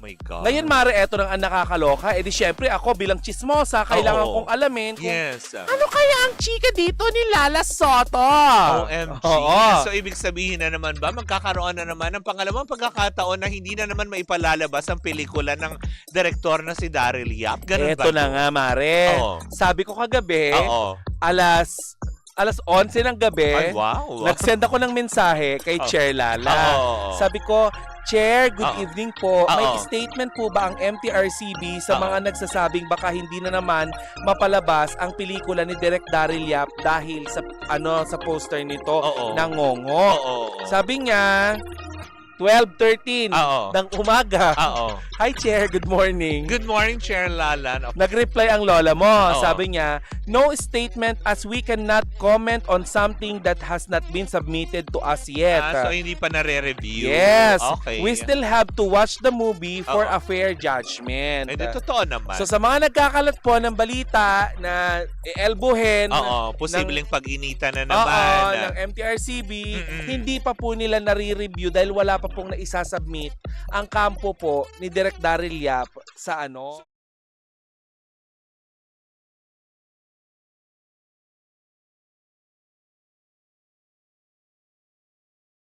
my God. Ngayon, Mare, eto nang ang nakakaloka. Eh di syempre, ako bilang chismosa, kailangan Oo. kong alamin kung Yes. ano kaya ang chika dito ni Lala Soto. OMG. Oo. So, ibig sabihin na naman ba, magkakaroon na naman ng pangalawang pagkakataon na hindi na naman maipalalabas ang pelikula ng direktor na si Daryl Yap? Ganun ba? Eto na nga, Mare. Oo. Sabi ko kagabi, Oo. alas alas 11 ng gabi, Ay, wow. nag-send ako ng mensahe kay Oh. Chair Lala. Oo. Sabi ko, Chair, good Oo. evening po. May Oo. statement po ba ang MTRCB sa Oo. mga nagsasabing baka hindi na naman mapalabas ang pelikula ni Direk Daryl Yap dahil sa ano sa poster nito Oo. ng ngongo. Oo. Sabi niya, 12.13 Oo. ng umaga. Oo. Hi, Chair. Good morning. Good morning, Chair Lalan. Nag-reply ang lola mo. Oo. Sabi niya, no statement as we cannot comment on something that has not been submitted to us yet. Ah, so, hindi pa nare-review. yes. Okay. We still have to watch the movie for Oo. a fair judgment. Hindi, totoo naman. So sa mga nagkakalat po ng balita na elbohin Oo, posibleng pag-initan na Oo, naman. ng MTRCB, Mm-mm. hindi pa po nila nare-review dahil wala pa pong naisasubmit ang kampo po ni Direk Daryl Yap sa ano.